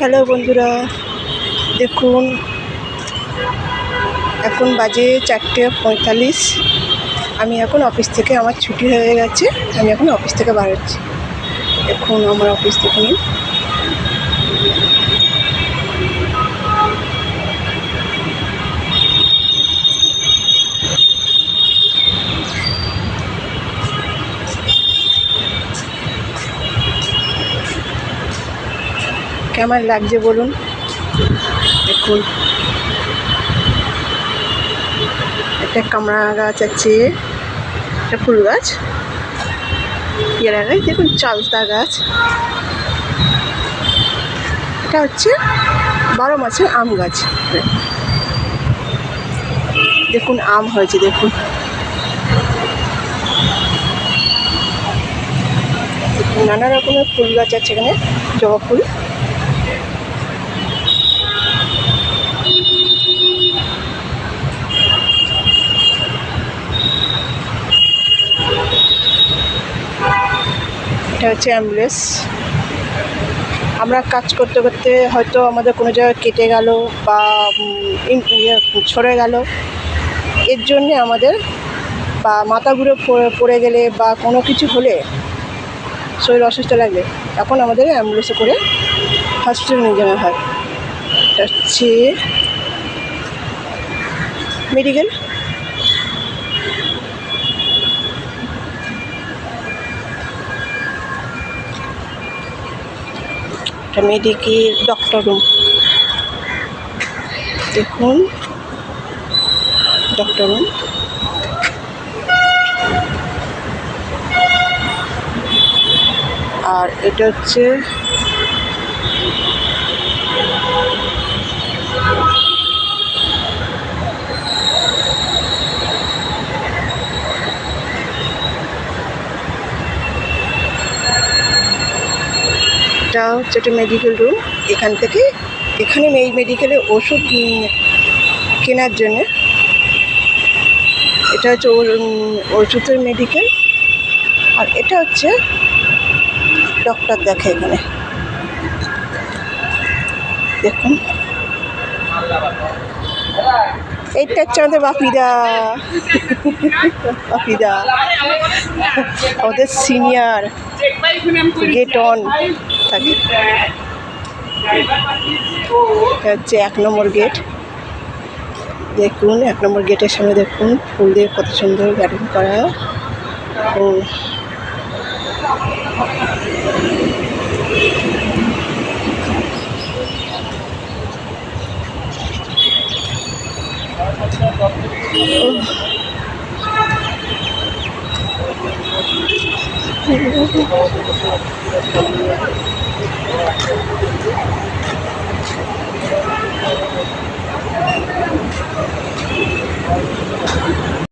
Hello বন্ধুরা, দেখুন, এখন বাজে চারটে পঁয়তাল্লিশ। আমি এখন অফিস থেকে, আমার ছুটি হয়ে গেছে, আমি এখন অফিস থেকে বার হচ্ছি। এখন আমার অফিস থেকে নিন। কেমন লাগছে বলুন? দেখুন। একটা কামড়া গাছ আছে। একটা ফুল গাছ। পেয়ারা গাছ দেখুন চালতা গাছ। এটা হচ্ছে বারো মাসের আম গাছ। দেখুন আম হয়েছে দেখুন দেখুন, নানা রকমের ফুল গাছ আছে এখানে জবা ফুল। এটা হচ্ছে অ্যাম্বুলেন্স। আমরা কাজ করতে করতে হয়তো আমাদের কোনো জায়গায় কেটে গেল বা ইয়ে ছড়ে গেল। এর জন্যে আমাদের বা মাথা ঘুরে পড়ে- গেলে বা কোনো কিছু হলে শরীর অসুস্থ লাগলে তখন আমাদের অ্যাম্বুলেন্সে করে হসপিটালে নিয়ে যাওয়া হয়। এটা হচ্ছে মেডিকেল? এটা মেডিকেল ডক্টর রুম। দেখুন ডক্টর রুম। আর এটা হচ্ছে এটা হচ্ছে একটা মেডিকেল রুম এখান থেকে এখানে এই মেডিকেলে ওষুধ কেনার জন্য। এটা হচ্ছে ওষুধের মেডিকেল আর এটা হচ্ছে ডক্টর দেখে এখানে। দেখুন। এইটা হচ্ছে আমাদের বাপিদা। বাপিদা। আমাদের সিনিয়র গেট অন থাকে। এটা হচ্ছে এক নম্বর গেট দেখুন, এক নম্বর গেটের সামনে দেখুন, ফুল দিয়ে কত সুন্দর গার্ডেন করা। ও। Thank you.